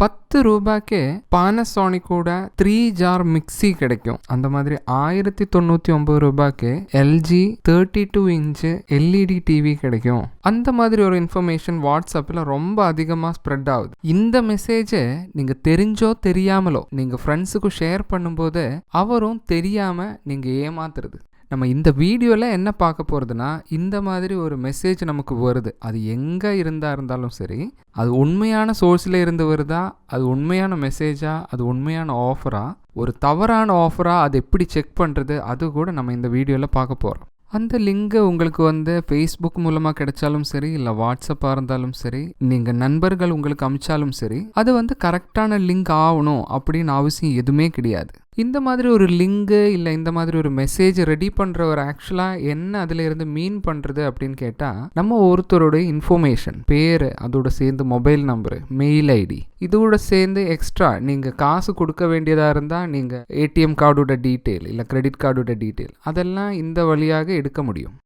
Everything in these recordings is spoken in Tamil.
பத்து ரூபாய்க்கே பானசோனிக்கோட த்ரீ ஜார் மிக்ஸி கிடைக்கும். அந்த மாதிரி ஆயிரத்தி தொண்ணூற்றி ஒம்பது ரூபாய்க்கு LG thirty two inch LED TV கிடைக்கும். அந்த மாதிரி ஒரு இன்ஃபர்மேஷன் வாட்ஸ்அப்பில் ரொம்ப அதிகமாக ஸ்ப்ரெட் ஆகுது. இந்த மெசேஜை நீங்கள் தெரிஞ்சோ தெரியாமலோ நீங்கள் ஃப்ரெண்ட்ஸுக்கு ஷேர் பண்ணும்போது அவரும் தெரியாமல் நீங்கள் ஏமாத்துறது. நம்ம இந்த வீடியோவில் என்ன பார்க்க போகிறதுனா இந்த மாதிரி ஒரு மெசேஜ் நமக்கு வருது. அது எங்கே இருந்தா இருந்தாலும் சரி அது உண்மையான சோர்ஸில் இருந்து வருதா? அது உண்மையான மெசேஜா அது உண்மையான ஆஃபரா ஒரு தவறான ஆஃபரா அது எப்படி செக் பண்ணுறது அது கூட நம்ம இந்த வீடியோவில் பார்க்க போகிறோம் அந்த லிங்கை உங்களுக்கு வந்து ஃபேஸ்புக் மூலமாக கிடைச்சாலும் சரி இல்லை வாட்ஸ்அப்பாக இருந்தாலும் சரி நீங்கள் நண்பர்கள் உங்களுக்கு அமிச்சாலும் சரி அது வந்து கரெக்டான லிங்க் ஆகணும் அப்படின்னு அவசியம் எதுவுமே கிடையாது. இந்த மாதிரி ஒரு லிங்கு இல்லை இந்த மாதிரி ஒரு மெசேஜ் ரெடி பண்ணுற ஒரு ஆக்சுவலாக என்ன அதில் இருந்து மீன் பண்ணுறது அப்படின்னு கேட்டால் நம்ம ஒருத்தருடைய இன்ஃபர்மேஷன் பேர் அதோட சேர்ந்து மொபைல் நம்பரு மெயில் ஐடி இதோட சேர்ந்து எக்ஸ்ட்ரா நீங்கள் காசு கொடுக்க வேண்டியதாக இருந்தால் நீங்கள் ஏடிஎம் கார்டோட டீட்டெயில் இல்லை கிரெடிட் கார்டோட டீட்டெயில் அதெல்லாம் இந்த வழியாக எடுக்க முடியும்.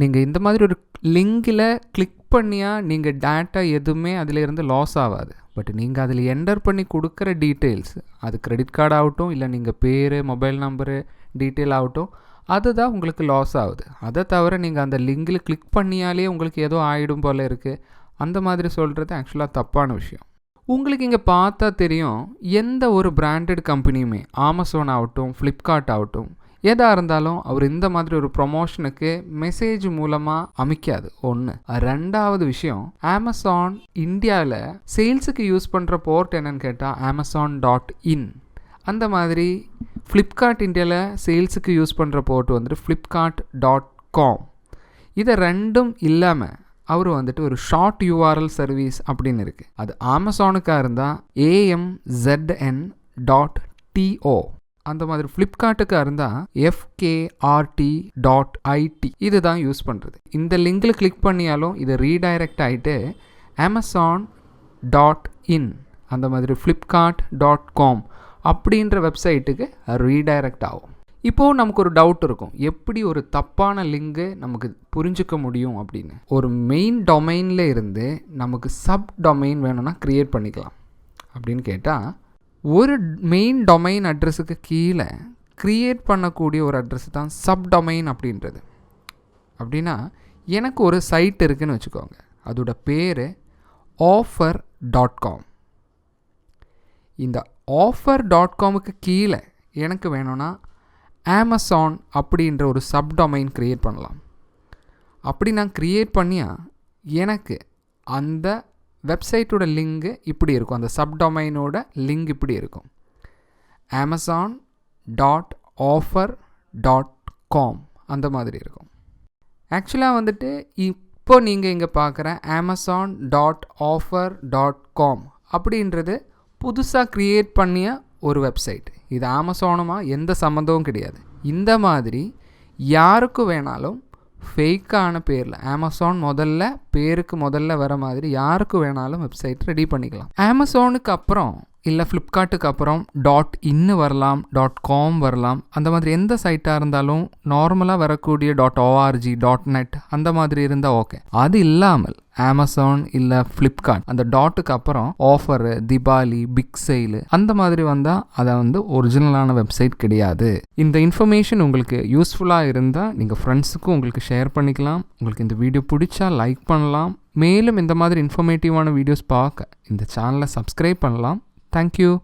நீங்கள் இந்த மாதிரி ஒரு லிங்கில் கிளிக் பண்ணியா நீங்கள் டேட்டா எதுவுமே அதில் இருந்து லாஸ் ஆகாது. பட் நீங்கள் அதில் என்டர் பண்ணி கொடுக்குற டீட்டெயில்ஸ் அது கிரெடிட் கார்டு ஆகட்டும் இல்லை நீங்கள் பேர் மொபைல் நம்பரு டீட்டெயில் ஆகட்டும் அதுதான் உங்களுக்கு லாஸ் ஆகுது. அதை தவிர நீங்கள் அந்த லிங்கில் கிளிக் பண்ணியாலே உங்களுக்கு ஏதோ ஆகிடும் போல் இருக்குது அந்த மாதிரி சொல்கிறது ஆக்சுவலாக தப்பான விஷயம். உங்களுக்கு இங்கே பார்த்தா தெரியும் எந்த ஒரு பிராண்டட் கம்பெனியுமே ஆமசோன் ஆகட்டும் ஃப்ளிப்கார்ட் ஆகட்டும் எதாக இருந்தாலும் அவர் இந்த மாதிரி ஒரு ப்ரொமோஷனுக்கு மெசேஜ் மூலமாக அமைக்காது. ஒன்று ரெண்டாவது விஷயம் அமேசான் இந்தியாவில் சேல்ஸுக்கு யூஸ் பண்ணுற போர்ட் என்னன்னு கேட்டால் அமேசான் டாட் இன் அந்த மாதிரி ஃப்ளிப்கார்ட் இந்தியாவில் சேல்ஸுக்கு யூஸ் பண்ணுற போர்ட் வந்துட்டு ஃப்ளிப்கார்ட் டாட் காம் இதை ரெண்டும் இல்லாமல் அவர் வந்துட்டு ஒரு ஷார்ட் யூஆர்எல் சர்வீஸ் அப்படின்னு இருக்குது அது அமேசானுக்காக இருந்தால் ஏஎம்ஜெட்என் டாட் டிஓ அந்த மாதிரி ஃப்ளிப்கார்ட்டுக்காக இருந்தால் எஃப்கேஆர்டி டாட் ஐடி இதுதான் யூஸ் பண்ணுறது இந்த லிங்கில் கிளிக் பண்ணியாலும் இது ரீடைரக்ட் ஆகிட்டு அமேசான் டாட் இன் அந்த மாதிரி ஃப்ளிப்கார்ட் டாட் காம் அப்படின்ற வெப்சைட்டுக்கு ரீடைரக்ட் ஆகும். இப்போது நமக்கு ஒரு டவுட் இருக்கும். எப்படி ஒரு தப்பான லிங்கு நமக்கு புரிஞ்சுக்க முடியும் அப்படின்னு? ஒரு மெயின் டொமைனில் இருந்து நமக்கு சப் டொமைன் வேணும்னா க்ரியேட் பண்ணிக்கலாம் அப்படின்னு கேட்டால் ஒரு மெயின் டொமைன் அட்ரஸுக்கு கீழே க்ரியேட் பண்ணக்கூடிய ஒரு அட்ரஸ் தான் சப் டொமைன் அப்படின்றது. அப்படின்னா எனக்கு ஒரு சைட் இருக்குதுன்னு வச்சுக்கோங்க. அதோட பேர் ஆஃபர் டாட் காம் இந்த ஆஃபர் டாட் காமுக்கு கீழே எனக்கு வேணும்னா ஆமசான் அப்படின்ற ஒரு சப் டொமைன் க்ரியேட் பண்ணலாம். அப்படி நான் க்ரியேட் பண்ணியா எனக்கு அந்த வெப்சைட்டோட லிங்கு இப்படி இருக்கும். அந்த சப்டொமைனோட லிங்க் இப்படி இருக்கும். Amazon dot offer dot com அந்த மாதிரி இருக்கும். ஆக்சுவலாக வந்துட்டு இப்போ நீங்கள் இங்கே பார்க்குற Amazon dot offer dot com அப்படின்றது புதுசாக க்ரியேட் பண்ணிய ஒரு வெப்சைட் இது அமேசானுமா எந்த சம்மந்தமும் கிடையாது. இந்த மாதிரி யாருக்கு வேணாலும் ஃபேக்கான பேரில். அமேசான் முதல்ல பேருக்கு முதல்ல வர மாதிரி யாருக்கு வேணாலும் வெப்சைட் ரெடி பண்ணிக்கலாம். அமேசானுக்கு அப்புறம் இல்லை ஃப்ளிப்கார்ட்டுக்கு அப்புறம் டாட் இன்னு வரலாம் டாட் காம் வரலாம். அந்த மாதிரி எந்த சைட்டாக இருந்தாலும் நார்மலாக வரக்கூடிய டாட் ஓஆர்ஜி டாட் நெட் அந்த மாதிரி இருந்தால் ஓகே அது இல்லாமல் அமேசான் இல்லை ஃப்ளிப்கார்ட் அந்த டாட்டுக்கு அப்புறம் ஆஃபரு திபாலி பிக் சேலு அந்த மாதிரி வந்தால் அதை வந்து ஒரிஜினலான வெப்சைட் கிடையாது. இந்த இன்ஃபர்மேஷன் உங்களுக்கு யூஸ்ஃபுல்லாக இருந்தால் நீங்கள் ஃப்ரெண்ட்ஸுக்கும் உங்களுக்கு ஷேர் பண்ணிக்கலாம். உங்களுக்கு இந்த வீடியோ பிடிச்சா லைக் பண்ணலாம். மேலும் இந்த மாதிரி இன்ஃபர்மேட்டிவான வீடியோஸ் பார்க்க இந்த சேனலை சப்ஸ்கிரைப் பண்ணலாம். Thank you.